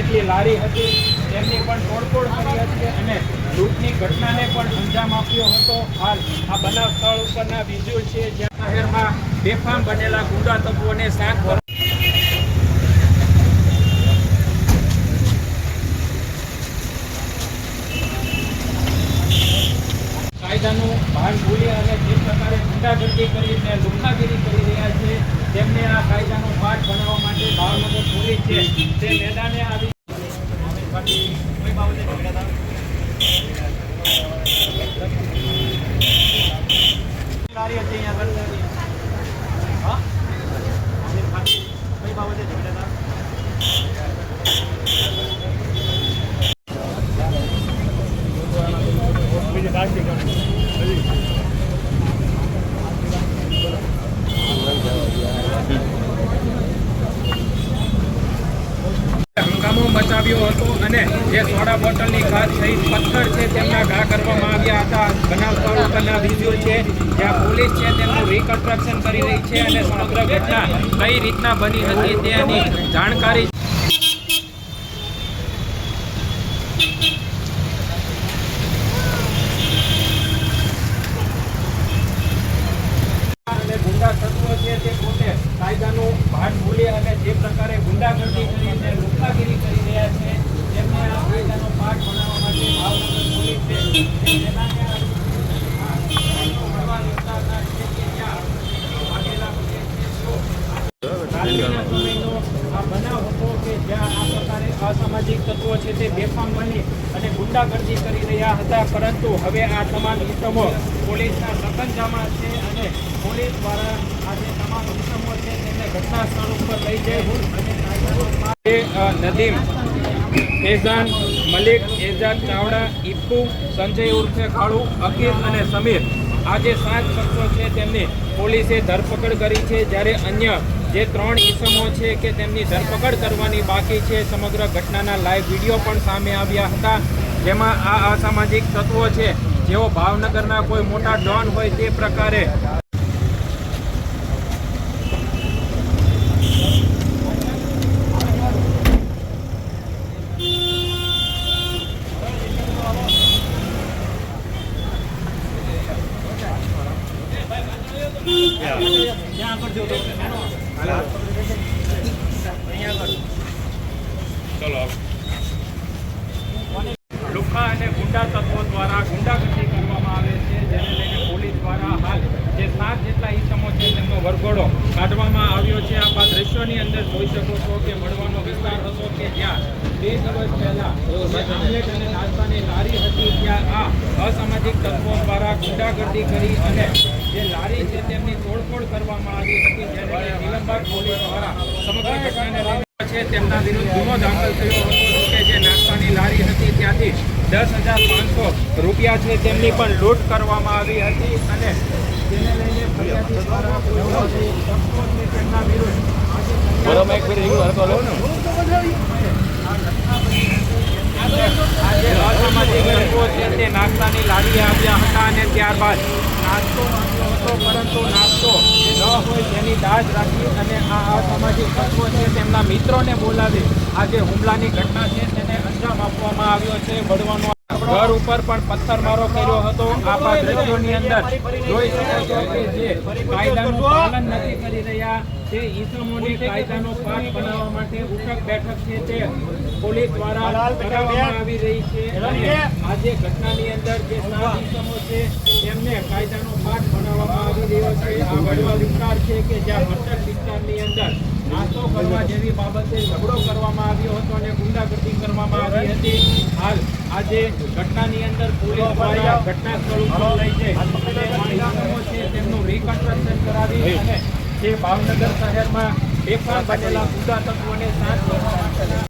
જેટલી લારી હતી તેમની પણ તોડફોડ કરી હતી અને લૂંટની ઘટનાને પણ અંજામ આપ્યો હતો. હાલ આ બનાવ સ્થળ ઉપરના વિઝ્યુઅલ છે, જ્યાં શહેરમાં બેફામ બનેલા ગુંડા તત્વોને સાત વર્ષ કાયદાનું ભાન ભૂલી અને જે પ્રકારે ગુંડાગર્દી કરીને લુખ્ખાગીરી કરી રહ્યા છે, તેમને આ કાયદાનો પાઠ ભણાવવા માટે ભાવનગર પોલીસ છે. તે મેદાને આવી કોઈ બાબતે ઝઘડા હતી અહીંયા આગળ હા? કઈ બાબતે ઝઘડા હતા હંગામો મચાવ્યો હતો અને જે સોડા બોટલની કાચ સહિત પથ્થર છે તેમના ઘા કરવામાં આવ્યા હતા. બનાવ સ્થળ ઉપરના વીડિયો છે. જ્યાં પોલીસ છે, તેમનું રિકન્સ્ટ્રક્શન કરી રહી છે અને સમગ્ર ઘટના કઈ રીતના બની હતી તેની જાણકારી અને ગુંડા તત્વો છે તે કાયદાનું ભાન ભૂલે અને જે પ્રકારે ગુંડાગર્દી કરીને લુકાગીરી કરી રહ્યા છે, તેમને આ કાયદાનો પાઠ ભણાવવા માટે ભાવનગર પોલીસ છે તે મેદાને આવી આ ભરવા વિસ્તારના છે કે જ્યાં વાઘેલા પોલીસ છે તેઓ રાત્રિના સમયનો આ બનાવ હતો કે જ્યાં આ પ્રકારે અસામાજિક તત્વો છે તે બેફામ બની અને ગુંડાગર્દી કરી રહ્યા હતા. પરંતુ હવે આ તમામ ઇસમો પોલીસના સકંજામાં છે અને પોલીસ દ્વારા આજે તમામ ઇસમો છે તેમને ઘટના સ્થળ ઉપર લઈ જઈ અને નદીમ એઝાન મલિક, એઝાન ચાવડા ઇપ્પુ સંજય ઉર્ફે કાળુ અકીર અને સમીર આજે સાત શખ્સો છે. તેમની પોલીસે ધરપકડ કરી છે. જ્યારે અન્ય જે ત્રણ ઇસમો છે કે તેમની ધરપકડ કરવાની બાકી છે, સમગ્ર ઘટનાના લાઈવ વીડિયો પણ સામે આવ્યા હતા. જેમાં આ અસામાજિક તત્વો છે, જેઓ ભાવનગરના કોઈ મોટા ડોન હોય તે પ્રકારે. ગુંડાગર્દી કરવામાં આવે છે, જેને પોલીસ દ્વારા જેટલા ઈસમો છે, તેમનો વરઘોડો કાઢવામાં આવ્યો છે. આપ દ્રશ્યોની અંદર જોઈ શકો છો કે મળવાનો વિસ્તાર હતો કે જ્યાં બે દિવસ પહેલાં નાસ્તાની લારી હતી, ત્યાં આ અસામાજિક તત્વો દ્વારા ગુંડાગર્દી કરી અને જે લારી છે તેમની તોડફોડ કરવામાં આવી હતી જ્યારે નિલંબાગ પોલીસ દ્વારા સમગ્ર ઘટનાને છે. તેમના વિરુદ્ધ ગુનો દાખલ થયો હતો. કે જે નાસ્તાની લારી હતી ત્યાંથી દસ હજાર પાંચસો રૂપિયા છે તેમની પણ લૂંટ કરવામાં આવી હતી અને તેને લઈને ફરિયાદી દ્વારા તેમના વિરુદ્ધ આજે અસામાજિક તત્વો છે તે નાસ્તાની લારીએ આવ્યા હતા અને ત્યારબાદ. નાસ્તો માંગ્યો હતો પરંતુ નાસ્તો. ન હોય તેની દાજ રાખી અને આ અસામાજિક તત્વો છે તેમના મિત્રોને બોલાવી આજે હુમલાની ઘટના છે, તેને અંજામ આપવામાં આવ્યો છે બળવાનો ઘર ઉપર પણ પથ્થરમારો કર્યો હતો. આપ દ્રશ્યોની અંદર જોઈ શકો છો કે જે કાયદાનું પાલન નથી કરી રહ્યા, તે ઈસમોને કાયદાનો પાઠ બનાવવા માટે ઉઠક બેઠક છે તે પોલીસ દ્વારા કરાવવામાં આવી રહી છે. અને આજે ઘટનાની અંદર જે સાત ઈસમો છે, તેમને કાયદાનો પાઠ બનાવવામાં આવી રહ્યો છે. આ વડવા વિસ્તાર છે કે જ્યાં મસ્તક વિસ્તારની અંદર નાસ્તો કરવા જેવી બાબતે ઝઘડો કરવામાં આવ્યો હતો અને ગુંડાગર્દી કરવામાં આવી હતી. હાલ આજે ઘટનાની અંદર પોલીસ દ્વારા ઘટના સ્થળ ઉપર લઈ છે. તેમનું રિકન્સ્ટ્રક્શન કરાવી અને જે ભાવનગર શહેરમાં બેફામ બનેલા ગુંડા તત્વોને શાંત કરવા માટે